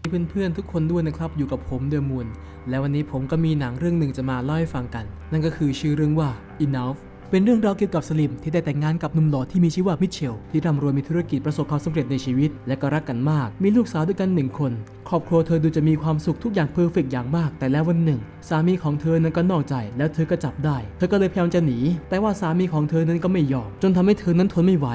เพื่อนๆทุกคนด้วยนะครับอยู่กับผมเดอะมูนและวันนี้ผมก็มีหนังเรื่องหนึ่งจะมาเล่าให้ฟังกัน นั่นก็คือชื่อเรื่องว่า Enough เป็นเรื่องราวเกี่ยวกับสลิมที่ได้แต่งงานกับหนุ่มหล่อที่มีชื่อว่ามิเชล ที่ร่ำรวยมีธุรกิจประสบความสำเร็จในชีวิต และก็รักกันมาก มีลูกสาวด้วยกันหนึ่งคน ครอบครัวเธอดูจะมีความสุขทุกอย่างเพอร์เฟกต์อย่างมาก แต่แล้ววันหนึ่ง สามีของเธอนั้นก็นอกใจ แล้วเธอก็จับได้ เธอก็เลยพยายามจะหนี แต่ว่าสามีของเธอนั้นก็ไม่ยอม จนทำให้เธอนั้นทนไม่ไหว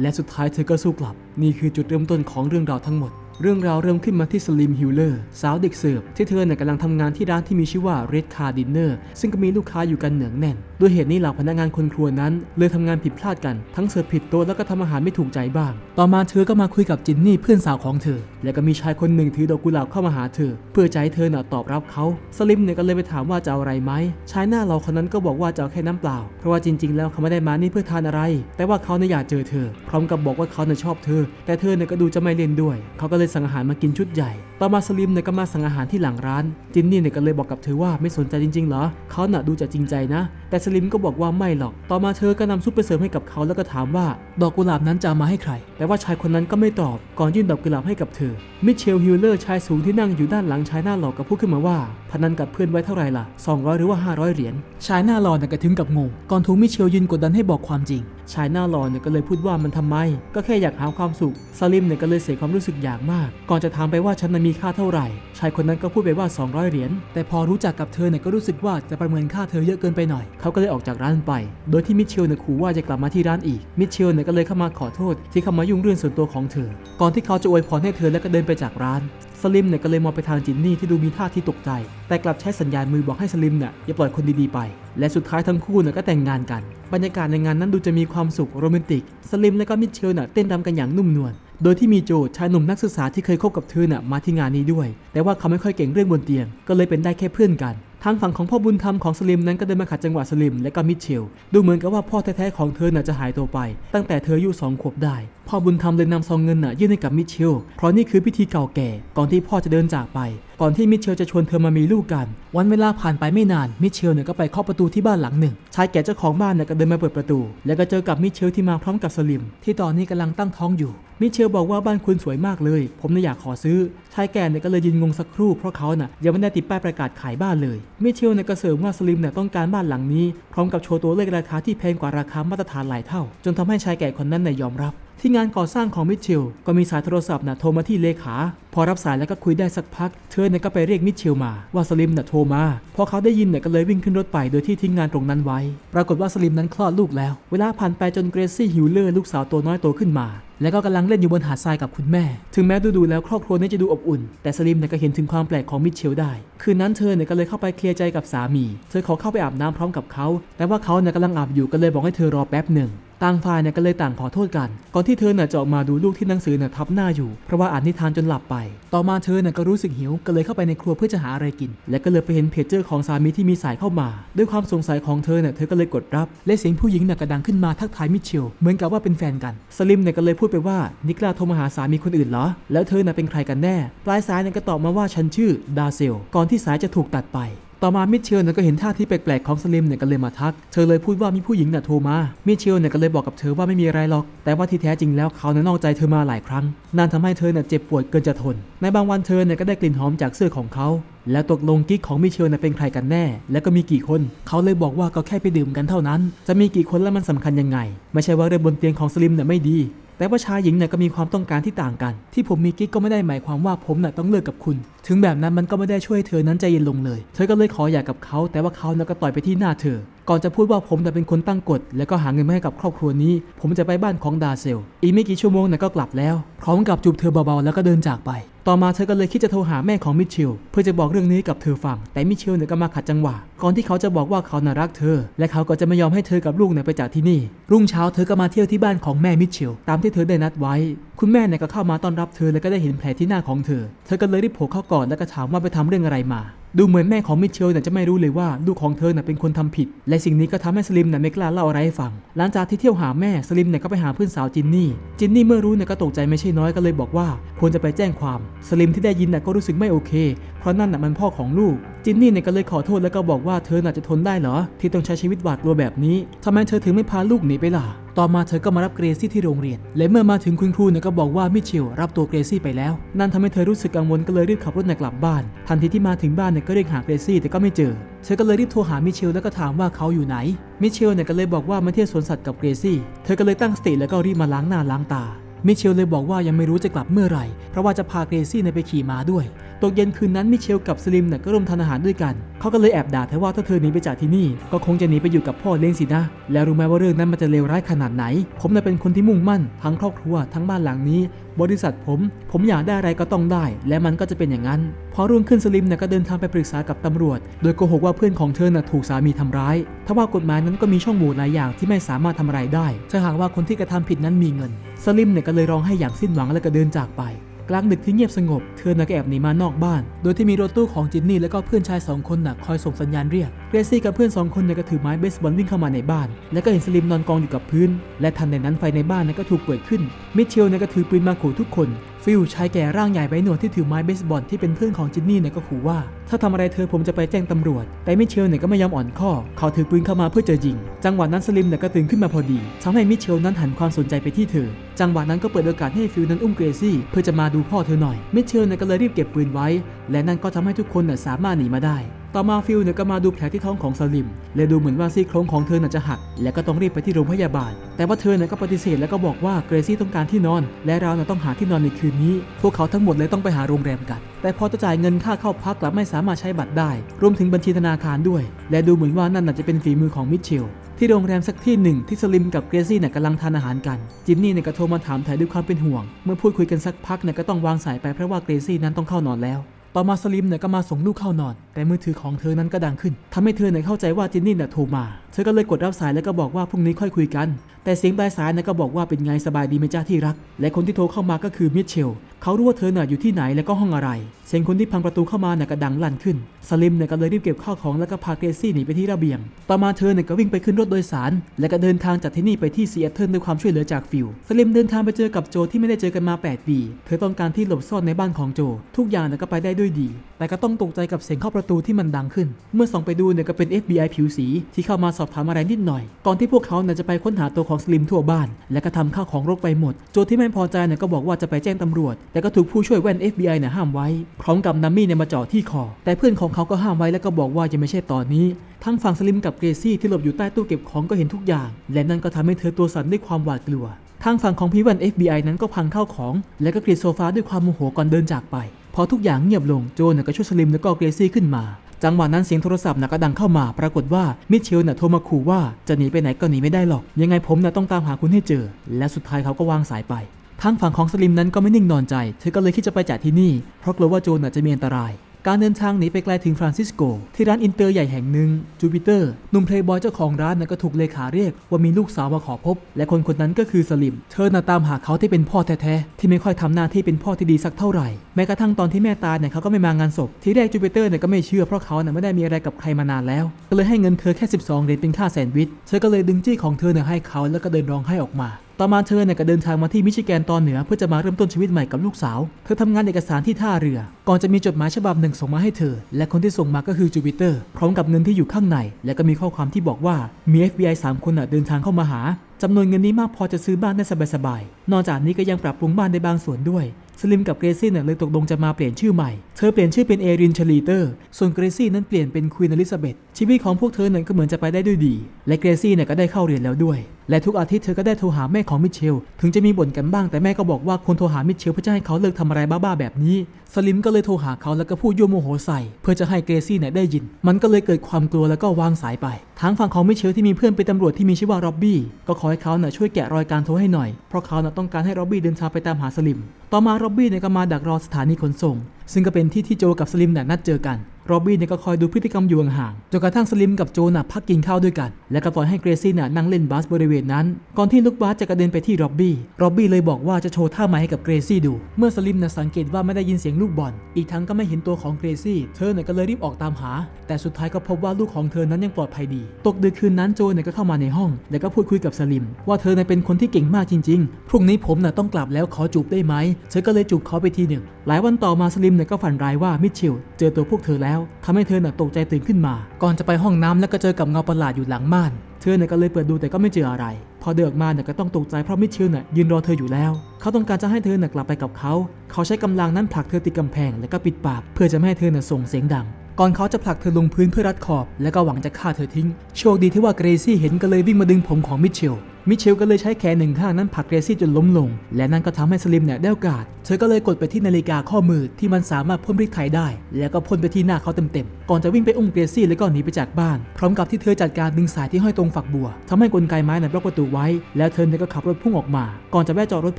และสุดท้ายเธอก็สู้กลับ นี่คือจุดเริ่มต้นของเรื่องราวทั้งหมด เรื่องราวเริ่มขึ้นมาที่สลิมฮิลเลอร์สาวเด็กเสิร์ฟที่เธอเนี่ยกำลังทำงานที่ร้านที่มีชื่อว่า Red Car Dinner ซึ่งก็มีลูกค้าอยู่กันเหนืองแน่น ด้วยเหตุนี้เหล่าพนักงานคนครัวนั้น เลยทำงานผิดพลาดกัน ทั้งเสิร์ฟผิดโต๊ะแล้วก็ทำอาหารไม่ถูกใจบ้าง ต่อมาเธอก็มาคุยกับจินนี่เพื่อนสาวของเธอ และก็มีชายคนหนึ่งถือดอกกุหลาบเข้ามาหาเธอ เพื่อจะให้เธอน่ะตอบรับเขาสลิมเนี่ยก็เลยไปถามว่าจะเอาอะไรไหมชายหน้าเราคนนั้นก็บอกว่าจะเอาแค่น้ำเปล่า เพราะว่าจริง ๆ แล้วเขาไม่ได้มานี่เพื่อทานอะไร แต่ว่าเขาเนี่ยอยากเจอเธอ พร้อมกับบอกว่าเขาเนี่ยชอบเธอ แต่เธอเนี่ยก็ดูจะไม่เล่นด้วย เขาก็เลยสั่งอาหารมากินชุดใหญ่ ต่อมาสลิมเนี่ยก็มาสั่งอาหารที่หลังร้าน จินนี่เนี่ยก็เลยบอกกับเธอว่าไม่สนใจจริงๆเหรอ เขาน่ะดูจะจริงใจนะ แต่สลิมก็บอกว่าไม่หรอก ต่อมาเธอก็นำซุปไปเสิร์ฟให้กับเขาแล้วก็ถามว่า ดอกกุหลาบนั้นจะเอามาให้ใคร แต่ว่าชายคนนั้นก็ไม่ตอบ ก่อนยื่นดอกกุหลาบให้กับเธอ มิเชลฮิลเลอร์ชายสูงที่นั่งอยู่ด้านหลังชายหน้าหล่อก็พูดขึ้นมาว่า พนันกับเพื่อนไว้เท่าไหร่ล่ะ200หรือว่า500เหรียญ ชายหน้าหล่อเนี่ยก็ถึงกับงง ก่อนถูกมิเชลยืนกดดันให้บอกความจริง ชายหน้าหล่อเนี่ยก็เลยพูดว่ามันทำไม ก็แค่อยากหาความสุขสลิมเนี่ยก็เลยเสียความรู้สึกอย่างมาก ก่อนจะถามไปว่าฉันนั้นมีค่าเท่าไหร่ ชายคนนั้นก็พูดไปว่า 200 เหรียญ แต่พอรู้จักกับเธอเนี่ยก็รู้สึกว่าจะประเมินค่าเธอเยอะเกินไปหน่อย เขาก็เลยออกจากร้านไป โดยที่มิเชลเนี่ยขู่ว่าจะกลับมาที่ร้านอีก มิเชลเนี่ยก็เลยเข้ามาขอโทษ ที่เข้ามายุ่งเรื่องส่วนตัวของเธอ ก่อนที่เขาจะอวยพรให้เธอแล้วก็เดินไปจากร้านสลิมเนี่ยก็เลยมองไปทางจินนี่ที่ดูมีท่าที่ตกใจ แต่กลับใช้สัญญาณมือบอกให้สลิมเนี่ยอย่าปล่อยคนดีๆไป และสุดท้ายทั้งคู่เนี่ยก็แต่งงานกัน บรรยากาศในงานนั้นดูจะมีความสุขโรแมนติก สลิมและก็มิเชลเนี่ยเต้นรำกันอย่างนุ่มนวล โดยที่มีโจชายหนุ่มนักศึกษาที่เคยคบกับเธอน่ะมาที่งานนี้ด้วย แต่ว่าเขาไม่ค่อยเก่งเรื่องบนเตียง ก็เลยเป็นได้แค่เพื่อนกัน ทางฝั่งของพ่อบุญธรรมของสลิมนั้นก็เดินมาขัดจังหวะสลิมและก็มิเชล ดูเหมือนกับว่าพ่อแท้ๆของเธอน่ะจะหายตัวไป ตั้งแต่เธออายุสองขวบได้ พ่อบุญธรรมเลยนำซองเงินน่ะยื่นให้กับมิเชล เพราะนี่คือพิธีเก่าแก่ก่อนที่พ่อจะเดินจากไป ก่อนที่มิเชลจะชวนเธอมามีลูกกัน วันเวลาผ่านไปไม่นาน มิเชลเนี่ยก็ไปเคาะประตูที่บ้านหลังหนึ่ง ชายแก่เจ้าของบ้านเนี่ยก็เดินมาเปิดประตู แล้วก็เจอกับมิเชลที่มาพร้อมกับสลิม ที่ตอนนี้กำลังตั้งท้องอยู่ มิเชลบอกว่าบ้านคุณสวยมากเลย ผมเนี่ยอยากขอซื้อ ชายแก่เนี่ยก็เลยยืนงงสักครู่เพราะเขาน่ะยังไม่ได้ติดป้ายประกาศขายบ้านเลย มิเชลเนี่ยก็เสริมว่าสลิมเนี่ยต้องการบ้านหลังนี้ พร้อมกับโชว์ตัวเลขราคาที่แพงกว่าราคามาตรฐานหลายเท่า จนทำให้ชายแก่คนนั้นเนี่ยยอมรับ ที่งานก่อสร้างของมิเชลก็มีสายโทรศัพท์นะโทรมาที่เลขา พอรับสายแล้วก็คุยได้สักพัก เธอเนี่ยก็ไปเรียกมิเชลมาว่าสลิมน่ะโทรมา พอเขาได้ยินเนี่ยก็เลยวิ่งขึ้นรถไปโดยที่ทิ้งงานตรงนั้นไว้ ปรากฏว่าสลิมนั้นคลอดลูกแล้ว เวลาผ่านไปจนเกรซี่ฮิวเลอร์ลูกสาวตัวน้อยโตขึ้นมา แล้วก็กำลังเล่นอยู่บนหาดทรายกับคุณแม่ ถึงแม้ดูดูแล้วครอบครัวนี้จะดูอบอุ่น แต่สลิมเนี่ยก็เห็นถึงความแปลกของมิเชลได้ คืนนั้นเธอเนี่ยก็เลยเข้าไปเคลียร์ใจกับสามี เธอขอเข้าไปอาบน้ำพร้อมกับเขา แต่ว่าเขาเนี่ยกำลังอาบอยู่ก็เลยบอกให้เธอรอแป๊บหนึ่ง ต่างฝ่ายเนี่ยก็เลยต่างขอโทษกัน ก่อนที่เธอเนี่ยจะออกมาดูลูกที่หนังสือเนี่ยทับหน้าอยู่ เพราะว่าอ่านนิทานจนหลับไป ต่อมาเธอเนี่ยก็รู้สึกหิว ก็เลยเข้าไปในครัวเพื่อจะหาอะไรกิน และก็เลยไปเห็นเพจเจอร์ของสามีที่มีสายเข้ามา ด้วยความสงสัยของเธอเนี่ยเธอก็เลยกดรับ และเสียงผู้หญิงเนี่ยก็ดังขึ้นมาทักทายมิเชล เหมือนกับว่าเป็นแฟนกัน สลิมเนี่ยก็เลยพูดไปว่านิกลาโทรมาหาสามีคนอื่นเหรอ แล้วเธอน่ะเป็นใครกันแน่ ปลายสายเนี่ยก็ตอบมาว่าฉันชื่อดาเซล ก่อนที่สายจะถูกตัดไปต่อมามิเชลเนี่ยก็เห็นท่าที่แปลกๆของสลิมเนี่ยก็เลยมาทัก เธอเลยพูดว่ามีผู้หญิงน่ะโทรมา มิเชลเนี่ยก็เลยบอกกับเธอว่าไม่มีอะไรหรอก แต่ว่าที่แท้จริงแล้วเขาเนี่ยนอกใจเธอมาหลายครั้ง นั่นทำให้เธอเนี่ยเจ็บปวดเกินจะทน ในบางวันเธอเนี่ยก็ได้กลิ่นหอมจากเสื้อของเขา แล้วตกลงกิ๊กของมิเชลเนี่ยเป็นใครกันแน่ และก็มีกี่คน เขาเลยบอกว่าก็แค่ไปดื่มกันเท่านั้น จะมีกี่คนและมันสำคัญยังไง ไม่ใช่ว่าเรื่องบนเตียงของสลิมเนี่ยไม่ดี แต่ว่าชายหญิงเนี่ยก็มีความต้องการที่ต่างกัน ที่ผมมีกิ๊กก็ไม่ได้หมายความว่าผมน่ะต้องเลิกกับคุณ ถึงแบบนั้นมันก็ไม่ได้ช่วยเธอนั้นใจเย็นลงเลย เธอก็เลยขอหย่ากับเขา แต่ว่าเขาเนี่ยก็ต่อยไปที่หน้าเธอ ก่อนจะพูดว่าผมน่ะเป็นคนตั้งกฎ แล้วก็หาเงินมาให้กับครอบครัวนี้ ผมจะไปบ้านของดาเซล อีกไม่กี่ชั่วโมงเนี่ยก็กลับแล้ว พร้อมกับจูบเธอเบาๆแล้วก็เดินจากไป ต่อมาเธอก็เลยคิดจะโทรหาแม่ของมิเชลเพื่อจะบอกเรื่องนี้กับเธอฟัง แต่มิเชลเนี่ยก็มาขัดจังหวะ ก่อนที่เขาจะบอกว่าเขาน่ารักเธอ และเขาก็จะไม่ยอมให้เธอกับลูกเนี่ยไปจากที่นี่ รุ่งเช้าเธอก็มาเที่ยวที่บ้านของแม่มิเชลตามที่เธอได้นัดไว้ คุณแม่เนี่ยก็เข้ามาต้อนรับเธอ และก็ได้เห็นแผลที่หน้าของเธอ เธอก็เลยรีบโผล่เข้ากอดแล้วก็ถามว่าไปทำเรื่องอะไรมา ดูเหมือนแม่ของมิเชลเนี่ยจะไม่รู้เลยว่าลูกของเธอน่ะเป็นคนทำผิด และสิ่งนี้ก็ทำให้สลิมเนี่ยไม่กล้าเล่าอะไรให้ฟัง หลังจากที่เที่ยวหาแม่สลิมเนี่ยก็ไปหาเพื่อนสาวจินนี่ จินนี่เมื่อรู้เนี่ยก็ตกใจไม่ใช่น้อยก็เลยบอกว่าควรจะไปแจ้งความ สลิมที่ได้ยินน่ะก็รู้สึกไม่โอเค เพราะนั่นน่ะมันพ่อของลูก จินนี่เนี่ยก็เลยขอโทษแล้วก็บอกว่าเธอน่ะจะทนได้เหรอที่ต้องใช้ชีวิตหวาดกลัวแบบนี้ทำไมเธอถึงไม่พาลูกหนีไปล่ะ ต่อมาเธอก็มารับเกรซี่ที่โรงเรียน และเมื่อมาถึงคุณครูเนี่ยก็บอกว่ามิเชลรับตัวเกรซี่ไปแล้ว นั่นทำให้เธอรู้สึกกังวลก็เลยรีบขับรถกลับบ้าน ทันทีที่มาถึงบ้านเนี่ยก็เรียกหาเกรซี่แต่ก็ไม่เจอ เธอก็เลยรีบโทรหามิเชลแล้วก็ถามว่าเขาอยู่ไหน มิเชลเนี่ยก็เลยบอกว่ามาเที่ยวสวนสัตว์กับเกรซี่ เธอก็เลยตั้งสติแล้วก็รีบมาล้างหน้าล้างตา มิเชลเลยบอกว่ายังไม่รู้จะกลับเมื่อไหร่ เพราะว่าจะพาเกรซี่เนี่ยไปขี่ม้าด้วย ตกเย็นคืนนั้นมิเชลกับสลิมเนี่ยก็ร่วมทานอาหารด้วยกัน เขาก็เลยแอบด่าเธอว่าถ้าเธอหนีไปจากที่นี่ ก็คงจะหนีไปอยู่กับพ่อเลี้ยงสินะ แล้วรู้ไหมว่าเรื่องนั้นมันจะเลวร้ายขนาดไหน ผมน่ะเป็นคนที่มุ่งมั่นทั้งครอบครัวทั้งบ้านหลังนี้ บริษัทผม ผมอยากได้อะไรก็ต้องได้ และมันก็จะเป็นอย่างนั้น พอรุ่งขึ้นสลิมเนี่ยก็เดินทางไปปรึกษากับตำรวจ โดยโกหกว่าเพื่อนของเธอน่ะถูกสามีทำร้าย ทว่ากฎหมายนั้นก็มีช่องโหว่หลายอย่างที่ไม่สามารถทำอะไรได้ ถ้าหากว่าคนที่กระทำผิดนั้นมีเงิน สลิมเนี่ยก็เลยร้องให้อย่างสิ้นหวังแล้วก็เดินจากไป กลางดึกที่เงียบสงบ เธอน่ะก็แอบหนีมานอกบ้าน โดยที่มีรถตู้ของจินนี่และก็เพื่อนชายสองคนน่ะคอยส่งสัญญาณเรียกเกรซี่กับเพื่อนสองคนนี่ยก็ถือไม้เบสบอลวิ่งเข้ามาในบ้าน แล้วก็เห็นสลิมนอนกองอยู่กับพื้น และทันใดนั้นไฟในบ้านนี่ยก็ถูกเปิดขึ้น มิเชลนี่ยก็ถือปืนมาขู่ทุกคนฟิลชายแก่ร่างใหญ่ใบหนวดที่ถือไม้เบสบอลที่เป็นเพื่อนของจินนี่เนี่ยก็ขู่ว่า ถ้าทำอะไรเธอผมจะไปแจ้งตำรวจ แต่มิเชลเนี่ยก็ไม่ยอมอ่อนข้อ เขาถือปืนเข้ามาเพื่อจะยิง จังหวะนั้นสลิมเนี่ยก็ตื่นขึ้นมาพอดีทำให้มิเชลนั้นหันความสนใจไปที่เธอ จังหวะนั้นก็เปิดโอกาสให้ฟิลนั้นอุ้มเกรซี่ เพื่อจะมาดูพ่อเธอหน่อยมิเชลเนี่ยก็เลยรีบเก็บปืนไว้ และนั่นก็ทำให้ทุกคนน่ะสามารถหนีมาได้ ต่อมาฟิลเนี่ยก็มาดูแผลที่ท้องของสลิม และดูเหมือนว่าซี่โครงของเธอน่ะจะหัก และก็ต้องรีบไปที่โรงพยาบาล แต่ว่าเธอเนี่ยก็ปฏิเสธแล้วก็บอกว่าเกรซี่ต้องการที่นอน และเราน่ะต้องหาที่นอนในคืนนี้ พวกเขาทั้งหมดเลยต้องไปหาโรงแรมกัน แต่พอจะจ่ายเงินค่าเข้าพักกลับไม่สามารถใช้บัตรได้ รวมถึงบัญชีธนาคารด้วย และดูเหมือนว่านั่นน่ะจะเป็นฝีมือของมิเชล ที่โรงแรมสักที่หนึ่งที่สลิมกับเกรซี่เนี่ยกำลังทานอาหารกัน จิมนี่เนี่ยก็โทรมาถามถ่ายด้วยความเป็นห่วง เมื่อพูดคุยกันสักพักเนี่ยก็ต้องวางสายไปเพราะว่าเกรซี่นั้นต้องเข้านอนแล้ว ต่อมาสลิมเนี่ยก็มาส่งลูกเข้านอน แต่มือถือของเธอนั้นก็ดังขึ้นทำให้เธอเนี่ยเข้าใจว่าจินนี่เนี่ยโทรมา เธอก็เลยกดรับสายแล้วก็บอกว่าพรุ่งนี้ค่อยคุยกัน แต่เสียงปลายสายเนี่ยก็บอกว่าเป็นไงสบายดีไหมจ้าที่รัก และคนที่โทรเข้ามาก็คือมิเชล เขารู้ว่าเธอน่ะอยู่ที่ไหนและก็ห้องอะไร เสียงคนที่พังประตูเข้ามาเนี่ยก็ดังลั่นขึ้น สลิมเนี่ยก็เลยรีบเก็บข้าวของแล้วก็พาเกรซี่หนีไปที่ระเบียง ต่อมาเธอเนี่ยก็วิ่งไปขึ้นรถโดยสาร และก็เดินทางจากที่นี่ไปที่ซีแอตเทิลด้วยความช่วยเหลือจากฟิล สลิมเดินทางไปเจอกับโจที่ไม่ได้เจอกันมา8ปี เธอต้องการที่หลบซ่อนในบ้านของโจ ทุกอย่างเนี่ยก็ไปได้ด้วยดี แต่ก็ต้องตกใจกับเสียงเข้าประตูที่มันดังขึ้น เมื่อส่องไปดูเนี่ยก็เป็น FBI ผิวสีที่เข้ามาสอบถามอะไรนิดหน่อย ก่อนที่พวกเขาเนี่ยจะไปค้นหาตัวของสลิมทั่วบ้าน และก็ทำข้าวของรกไปหมด โจที่ไม่พอใจเนี่ยก็บอกว่าจะไปแจ้งตำรวจ แต่ก็ถูกผู้ช่วยแว่น FBI เนี่ยห้ามไว้ พร้อมกับนัมมี่เนี่ยมาเจ่อที่คอ แต่เพื่อนของเขาก็ห้ามไว้แล้วก็บอกว่ายังไม่ใช่ตอนนี้ทั้งฝั่งสลิมกับเกรซี่ที่หลบอยู่ใต้ตู้เก็บของก็เห็นทุกอย่าง และนั่นก็ทำให้เธอตัวสั่นด้วยความหวาดกลัว ทางฝั่งของพี่ว่น FBI นั้นก็พังข้าของ และก็กรีดโซฟาด้วยความโมโหก่อนเดินจากไป อทุกอย่างเงียบลงโจนก็ช่วยสลิมแล้วก็เกรซี่ขึ้นมา จังหวะนั้นเสียงโทรศัพท์น่ะก็ดังเข้ามา ปรากฏว่ามิเชลน่ะโทรมาขู่ว่าจะหนีไปไหนก็หนีไม่ได้หรอก ยังไงผมน่ะต้องตามหาคุณให้เจอ และสุดท้ายเขาก็วางสายไปทางฝั่งของสลิมนั้นก็ไม่นิ่งนอนใจ เธอก็เลยคิดจะไปจากที่นี่ เพราะกลัวว่าโจนน่ะจะมีอันตราย การเดินทางหนีไปไกลถึงฟรานซิสโก ที่ร้านอินเตอร์ใหญ่แห่งหนึ่งจูปิเตอร์หนุ่มเพลย์บอยเจ้าของร้านน่ะก็ถูกเลขาเรียกว่ามีลูกสาวมาขอพบ และคนคนนั้นก็คือสลิม เธอน่ะตามหาเขาที่เป็นพ่อแท้ๆ ที่ไม่ค่อยทำหน้าที่เป็นพ่อที่ดีสักเท่าไหร่ แม้กระทั่งตอนที่แม่ตายเนี่ยเขาก็ไม่มางานศพ ที่แรกจูปิเตอร์เนี่ยก็ไม่เชื่อเพราะเขาน่ะไม่ได้มีอะไรกับใครมานานแล้ว ก็เลยให้เงินเธอแค่ 12เหรียญเป็นค่าแซนด์วิช เธอก็เลยดึงจี้ของเธอเนี่ยให้เขาแล้วก็เดินร้องไห้ออกมา ต่อมาเธอเนี่ยก็เดินทางมาที่มิชิแกนตอนเหนือเพื่อจะมาเริ่มต้นชีวิตใหม่กับลูกสาว เธอทำงานเอกสารที่ท่าเรือ ก่อนจะมีจดหมายฉบับหนึ่งส่งมาให้เธอ และคนที่ส่งมาก็คือจูปิเตอร์พร้อมกับเงินที่อยู่ข้างใน และก็มีข้อความที่บอกว่ามี FBI 3 คนน่ะเดินทางเข้ามาหาจำนวนเงินนี้มากพอจะซื้อบ้านได้สบายๆ นอกจากนี้ก็ยังปรับปรุงบ้านได้บางส่วนด้วย สลิมกับเกรซี่เนี่ยเลยตกลงจะมาเปลี่ยนชื่อใหม่ เธอเปลี่ยนชื่อเป็นเอรินชลีเตอร์ ส่วนเกรซี่นั้นเปลี่ยนเป็นควีนอลิซาเบธชีวิตของพวกเธอเนี่ยก็เหมือนจะไปได้ด้วยดี และเกรซี่เนี่ยก็ได้เข้าเรียนแล้วด้วย และทุกอาทิตย์เธอก็ได้โทรหาแม่ของมิเชล ถึงจะมีบ่นกันบ้างแต่แม่ก็บอกว่าควรโทรหามิเชลเพื่อจะให้เขาเลิกทำอะไรบ้าๆแบบนี้ สลิมก็เลยโทรหาเขาแล้วก็พูดยั่วโมโหใส่ เพื่อจะให้เกรซี่เนี่ยได้ยิน มันก็เลยเกิดความกลัวแล้วก็วางสายไป ทางฝั่งของมิเชลที่มีเพื่อนเป็นตำรวจที่มีชื่อว่าร็อบบี้ก็ขอให้เขาเนี่ยช่วยแกะรอยการโทรให้หน่อย เพราะเขาน่ะต้องการให้ร็อบบี้เดินทางไปตามหาสลิม ต่อมาร็อบบี้เนี่ยก็มาดักรอสถานีขนส่ง ซึ่งก็เป็นที่ที่โจกับสลิมเนี่ยนัดเจอกัน โรบบี้เนี่ยก็คอยดูพฤติกรรมอยู่ห่างๆจนกระทั่งสลิมกับโจน่ะพักกินข้าวด้วยกัน และก็ปล่อยให้เกรซี่น่ะนั่งเล่นบาสบริเวณนั้น ก่อนที่ลูกบาสจะกระเด็นไปที่โรบบี้โรบบี้เลยบอกว่าจะโชว์ท่าใหม่ให้กับเกรซี่ดู เมื่อสลิมน่ะสังเกตว่าไม่ได้ยินเสียงลูกบอล อีกทั้งก็ไม่เห็นตัวของเกรซี่ เธอเนี่ยก็เลยรีบออกตามหา แต่สุดท้ายก็พบว่าลูกของเธอนั้นยังปลอดภัยดี ตกดึกคืนนั้นโจเนี่ยก็เข้ามาในห้อง แล้วก็พูดคุยกับสลิม ว่าเธอเนี่ยเป็นคนที่เก่งมากจริง ๆ พรุ่งนี้ผมน่ะต้องกลับแล้วขอจูบได้ไหม เธอก็เลยจูบเขาไปทีหนึ่ง หลายวันต่อมาสลิมเนี่ยก็ฝันร้ายว่ามิเชลเจอตัวพวกเธอแล้วทำให้เธอน่ะตกใจตื่นขึ้นมา ก่อนจะไปห้องน้ำแล้วก็เจอกับเงาประหลาดอยู่หลังม่าน เธอเนี่ยก็เลยเปิดดูแต่ก็ไม่เจออะไร พอเดินออกมาเนี่ยก็ต้องตกใจเพราะมิเชลเนี่ยยืนรอเธออยู่แล้ว เขาต้องการจะให้เธอเนี่ยกลับไปกับเขา เขาใช้กำลังนั้นผลักเธอติดกำแพงแล้วก็ปิดปาก เพื่อจะไม่ให้เธอเนี่ยส่งเสียงดัง ก่อนเขาจะผลักเธอลงพื้นเพื่อรัดขอบ แล้วก็หวังจะฆ่าเธอทิ้ง โชคดีที่ว่าเกรซี่เห็นก็เลยวิ่งมาดึงผมของมิเชล มิเชลก็เลยใช้แขนหนึ่งข้างนั้นผลักเกรซี่จนล้มลง และนั่นก็ทำให้สลิมเนี่ยได้โอกาส เธอก็เลยกดไปที่นาฬิกาข้อมือที่มันสามารถพ่นพริกไทยได้ แล้วก็พ่นไปที่หน้าเขาเต็มๆ ก่อนจะวิ่งไปอุ้มเกรซี่แล้วก็หนีไปจากบ้าน พร้อมกับที่เธอจัดการดึงสายที่ห้อยตรงฝักบัวทำให้กลไกไม้เนี่ยบล็อกประตูไว้ แล้วเธอนี่ยก็ขับรถพุ่งออกมา ก่อนจะแวะจอดรถเ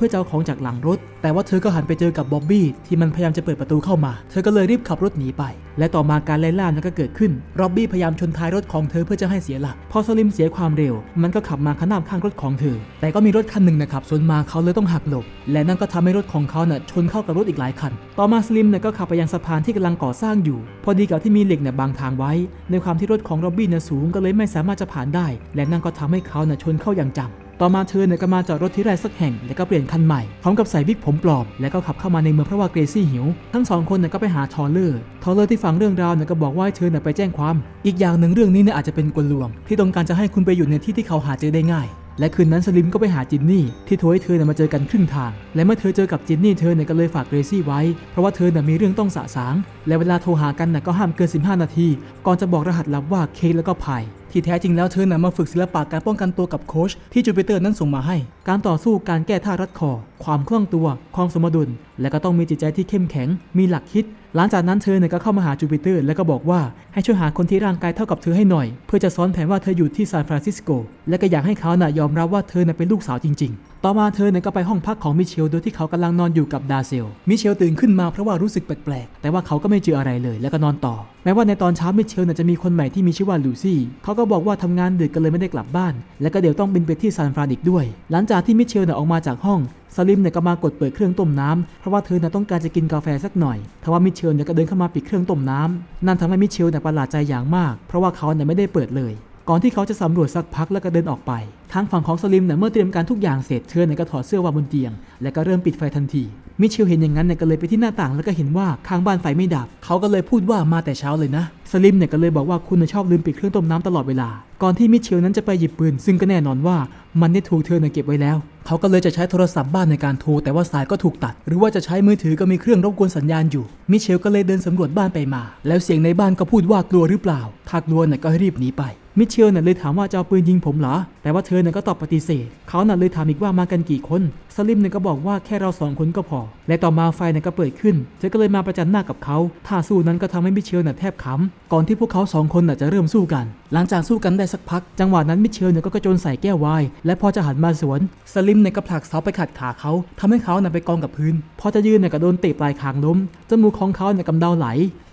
พื่อจะเอาของจากหลังรถ แต่ว่าเธอก็หันไปเจอกับบ๊อบบี้ที่มันพยายามจะเปิดประตูเข้ามา เธอก็เลยรีบขับรถหนีไป และต่อมาการไล่ล่านั้นก็เกิดขึ้นร็อบบี้พยายามชนท้ายรถของเธอเพื่อจะให้เสียหลัก พอสลิมเสียความเร็ว มันก็ขับมาขนาบข้างรถของเธอ แต่ก็มีรถคันหนึ่งนะครับสวนมาเขาเลยต้องหักหลบ และนั่นก็ทำให้รถของเขาน่ะชนเข้ากับรถอีกหลายคัน ต่อมาสลิมเนี่ยก็ขับไปยังสะพานที่กำลังก่อสร้างอยู่ พอดีกับที่มีเหล็กเนี่ยบังทางไว้ ในความที่รถของร็อบบี้เนี่ยสูงก็เลยไม่สามารถจะผ่านได้ และนั่นก็ทำให้เขาน่ะชนเข้าอย่างจังต่อมาเธอเนี่ยก็มาจอดรถที่ไรสักแห่ง แล้วก็เปลี่ยนคันใหม่ พร้อมกับใส่วิกผมปลอม แล้วก็ขับเข้ามาในเมืองเพราะว่าเกรซี่หิว ทั้งสองคนเนี่ยก็ไปหาทอลเลอร์ ทอลเลอร์ที่ฟังเรื่องราวเนี่ยก็บอกว่าให้เธอเนี่ยไปแจ้งความ อีกอย่างหนึ่งเรื่องนี้เนี่ยอาจจะเป็นกลลวง ที่ต้องการจะให้คุณไปอยู่ในที่ที่เขาหาเจอได้ง่าย และคืนนั้นสลิมก็ไปหาจินนี่ที่โทรให้เธอเนี่ยมาเจอกันครึ่งทาง และเมื่อเธอเจอกับจินนี่เธอเนี่ยก็เลยฝากเกรซี่ไว้ เพราะว่าเธอเนี่ยมีเรื่องต้องสะสาง และเวลาโทรหากันน่ะก็ห้ามเกิน 15 นาที ก่อนจะบอกรหัสลับว่าเค้กแล้วก็พาย ที่แท้จริงแล้วเธอน่ะมาฝึกศิลปะการป้องกันตัวกับโค้ชที่จูปิเตอร์นั้นส่งมาให้ การต่อสู้การแก้ท่ารัดคอ ความคล่องตัว ความสมดุล และก็ต้องมีจิตใจที่เข้มแข็ง มีหลักคิด หลังจากนั้นเธอเนี่ยก็เข้ามาหาจูปิเตอร์แล้วก็บอกว่าให้ช่วยหาคนที่ร่างกายเท่ากับเธอให้หน่อย เพื่อจะซ้อนแผนว่าเธออยู่ที่ซานฟรานซิสโกและก็อยากให้เขาน่ะยอมรับว่าเธอน่ะเป็นลูกสาวจริง ๆต่อมาเธอเนี่ยก็ไปห้องพักของมิเชลโดยที่เขากำลังนอนอยู่กับดาเซล มิเชลตื่นขึ้นมาเพราะว่ารู้สึกแปลกๆ แต่ว่าเขาก็ไม่เจออะไรเลย แล้วก็นอนต่อ แม้ว่าในตอนเช้ามิเชลเนี่ยจะมีคนใหม่ที่มีชื่อว่าลูซี่ เขาก็บอกว่าทำงานดึกกันเลยไม่ได้กลับบ้าน และก็เดี๋ยวต้องบินไปที่ซานฟรานอีกด้วย หลังจากที่มิเชลเนี่ยออกมาจากห้องสลิมเนี่ยก็มากดเปิดเครื่องต้มน้ำเพราะว่าเธอเนี่ยต้องการจะกินกาแฟสักหน่อยทว่ามิเชลเนี่ยก็เดินเข้ามาปิดเครื่องต้มน้ำนั่นทำให้มิเชลเนี่ยประหลาดใจอย่างมาก เพราะว่าเขาเนี่ยไม่ได้เปิดเลย ก่อนที่เขาจะสำรวจสักพักแล้วก็เดินออกไป ทางฝั่งของสลิมเนี่ยเมื่อเตรียมการทุกอย่างเสร็จเธอเนี่ยก็ถอดเสื้อวางบนเตียง และก็เริ่มปิดไฟทันที มิเชลเห็นอย่างนั้นเนี่ยก็เลยไปที่หน้าต่างแล้วก็เห็นว่าข้างบ้านไฟไม่ดับ เขาก็เลยพูดว่ามาแต่เช้าเลยนะ สลิมเนี่ยก็เลยบอกว่าคุณน่ะชอบลืมปิดเครื่องต้มน้ำตลอดเวลา ก่อนที่มิเชลนั้นจะไปหยิบปืน ซึ่งก็แน่นอนว่ามันได้ถูกเธอเนี่ยเก็บไว้แล้ว เขาก็เลยจะใช้โทรศัพท์บ้านในการโทรแต่ว่าสายก็ถูกตัด หรือว่าจะใช้มือถือก็มีเครื่องรบกวนสัญญาณอยู่ มิเชลก็เลยเดินสำรวจบ้านไปมา แล้วเสียงในบ้านก็พูดว่ากลัวหรือเปล่า ถ้ากลัวเนี่ยก็รีบหนีไป มิเชลเน่ยเลยถามว่าจะเอาปืนยิงผมเหรอ แต่ว่าเธอเนี่ยก็ตอบปฏิเสธ เขาน่ะเลยถามอีกว่ามากันกี่คน ลิมเนี่ยก็บอกว่าแค่เราสองคนก็พอ และต่อมาไฟเนี่ยก็เปิดขึ้นเธอก็เลยมาประจันหน้ากับเขาท่าสู้นั้นก็ทำให้มิเชลเนี่ยแทบขำก่อนที่พวกเขาสองคนน่ะจะเริ่มสู้กัน หลังจากสู้กันได้สักพัก จังหวะนั้นมิเชลเนี่ยก็กระโจนใส่แก้วไวน์และพอจะหันมาสวนสลิมเนี่ยก็ผลักเสาไปขัดขาเขาทำให้เขาเนี่ยไปกองกับพื้น พอจะยืนเนี่ยก็โดนเตะปลายคางล้มจมูกของเขาเนี่ยกำเดาไหล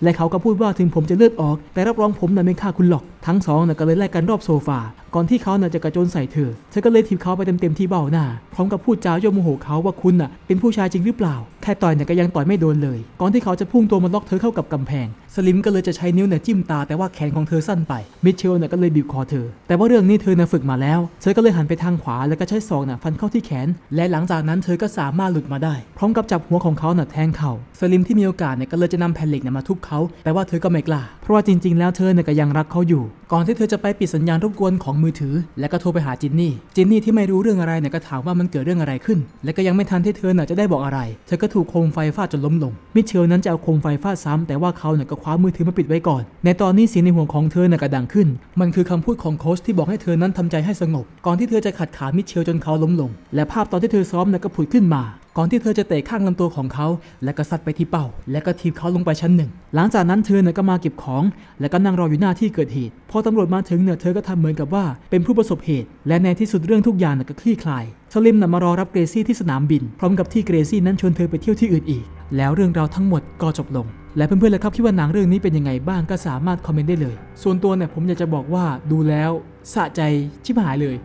และเขาก็พูดว่าถึงผมจะเลือดออก แต่รับรองผมน่ะไม่ฆ่าคุณหรอก ทั้งสองเนี่ยก็เลยไล่กันรอบโซฟา ก่อนที่เขาน่ะจะกระโจนใส่เธอ เธอก็เลยถีบเขาไปเต็มๆที่เบ้าหน้า พร้อมกับพูดจาโยโมโหเขาว่าคุณน่ะเป็นผู้ชายจริงหรือเปล่า แค่ต่อยเนี่ยก็ยังต่อยไม่โดนเลย ก่อนที่เขาจะพุ่งตัวมาล็อกเธอเข้ากับกำแพง สลิมก็เลยจะใช้นิ้วเนี่ยจิ้มตาแต่ว่าแขนของเธอสั้นไป มิเชลเนี่ยก็เลยบีบคอเธอ แต่ว่าเรื่องนี้เธอเนี่ยฝึกมาแล้ว เธอก็เลยหันไปทางขวาแล้วก็ใช้ศอกน่ะฟันเข้าที่แขน และหลังจากนั้นเธอก็สามารถหลุดมาได้ พร้อมกับจับหัวของเขาน่ะแทงเข่าสลิมที่มีโอกาสเนี่ยก็เลยจะนำแผ่นเหล็กเนี่ยมาทุบเขา แต่ว่าเธอก็ไม่กล้า เพราะว่าจริง ๆ แล้วเธอเนี่ยก็ยังรักเขาอยู่ ก่อนที่เธอจะไปปิดสัญญาณรบกวนของมือถือ แล้วก็โทรไปหาจินนี่ จินนี่ที่ไม่รู้เรื่องอะไรเนี่ยก็ถามว่ามันเกิดเรื่องอะไรขึ้น และก็ยังไม่ทันที่เธอน่ะจะได้บอกอะไร เธอก็ถูกโคมไฟฟาดจนล้มลง มิเชลนั้นจะเอาโคมไฟฟาดซ้ำแต่ว่าเขาเนี่ยก็คว้ามือถือมาปิดไว้ก่อน ในตอนนี้เสียงในหัวของเธอน่ะก็ดังขึ้น มันคือคำพูดของโค้ชที่บอกให้เธอนั้นทำใจให้สงบ ก่อนที่เธอจะขัดขามิเชลจนเขาล้มลง และภาพตอนที่เธอซ้อมน่ะก็ผุดขึ้นมา ก่อนที่เธอจะเตะข้างลำตัวของเขา และก็ซัดไปที่เป้า และก็ทีบเขาลงไปชั้นหนึ่ง หลังจากนั้นเธอเนี่ยก็มาเก็บของ และก็นั่งรออยู่หน้าที่เกิดเหตุ พอตำรวจมาถึงเนี่ยเธอก็ทำเหมือนกับว่าเป็นผู้ประสบเหตุ และในที่สุดเรื่องทุกอย่างเนี่ยก็คลี่คลายสลิมน่ะมารอรับเกรซี่ที่สนามบิน พร้อมกับที่เกรซี่นั้นชวนเธอไปเที่ยวที่อื่นอีก แล้วเรื่องราวทั้งหมดก็จบลง และเพื่อนๆเลยครับคิดว่าหนังเรื่องนี้เป็นยังไงบ้างก็สามารถคอมเมนต์ได้เลย ส่วนตัวเนี่ยผมอยากจะบอกว่าดูแล้วสะใจชิบหายเลย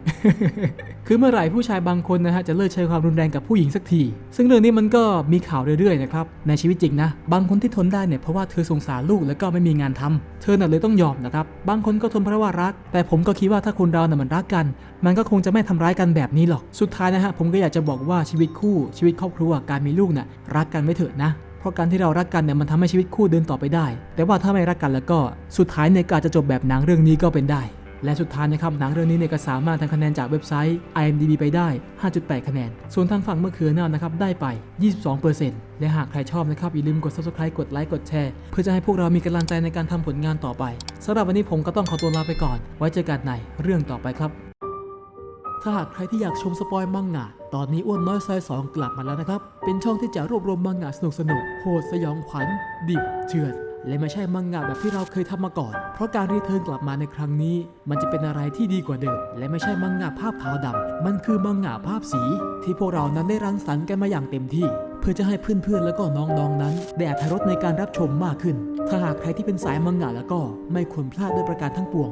คือเมื่อไหร่ผู้ชายบางคนนะฮะจะเลิกใช้ความรุนแรงกับผู้หญิงสักที ซึ่งเรื่องนี้มันก็มีข่าวเรื่อยๆนะครับ ในชีวิตจริงนะ บางคนที่ทนได้เนี่ยเพราะว่าเธอสงสารลูกแล้วก็ไม่มีงานทำเธอน่ะเลยต้องยอมนะครับ บางคนก็ทนเพราะว่ารัก แต่ผมก็คิดว่าถ้าคนเราน่ะมันรักกัน มันก็คงจะไม่ทำร้ายกันแบบนี้หรอก สุดท้ายนะฮะผมก็อยากจะบอกว่าชีวิตคู่ชีวิตครอบครัวการมีลูกน่ะรักกันไว้เถอะนะ เพราะการที่เรารักกันเนี่ยมันทำให้ชีวิตคู่เดินต่อไปได้ แต่ว่าถ้าไม่รักกันแล้วก็สุดท้ายในยก็อาจจะจบแบบหนังเรื่องนี้ก็เป็นได้ และสุดท้ายนะครับหนังเรื่องนี้เนี่ยก็สามารถทำคะแนนจากเว็บไซต์ IMDb ไปได้ 5.8 คะแนน ส่วนทางฝั่งเมื่อคืนน่ะนะครับได้ไป 22%และหากใครชอบนะครับอย่าลืมกด subscribe กดไลค์กดแชร์เพื่อจะให้พวกเรามีกำลังใจในการทำผลงานต่อไปสำหรับวันนี้ผมก็ต้องขอตัวลาไปก่อน ไว้เจอกันในเรื่องต่อไปครับ ถ้าหากใครที่อยากชมสปอยมังงะ ตอนนี้อ้วนน้อยซอยสองกลับมาแล้วนะครับ เป็นช่องที่จะรวบรวมมังงะสนุกสนุกโหดสยองขวัญ ดิบเถื่อนและไม่ใช่มังงะแบบที่เราเคยทำมาก่อน เพราะการรีเทิร์นกลับมาในครั้งนี้ มันจะเป็นอะไรที่ดีกว่าเดิม และไม่ใช่มังงะภาพขาวดำมันคือมังงะภาพสี ที่พวกเรานั้นได้รังสรรค์กันมาอย่างเต็มที่ เพื่อจะให้เพื่อนๆ แล้วก็น้องๆนั้นได้อรรถรสในการรับชมมากขึ้น ถ้าหากใครที่เป็นสายมังงะแล้วก็ไม่ควรพลาดด้วยประการทั้งปวง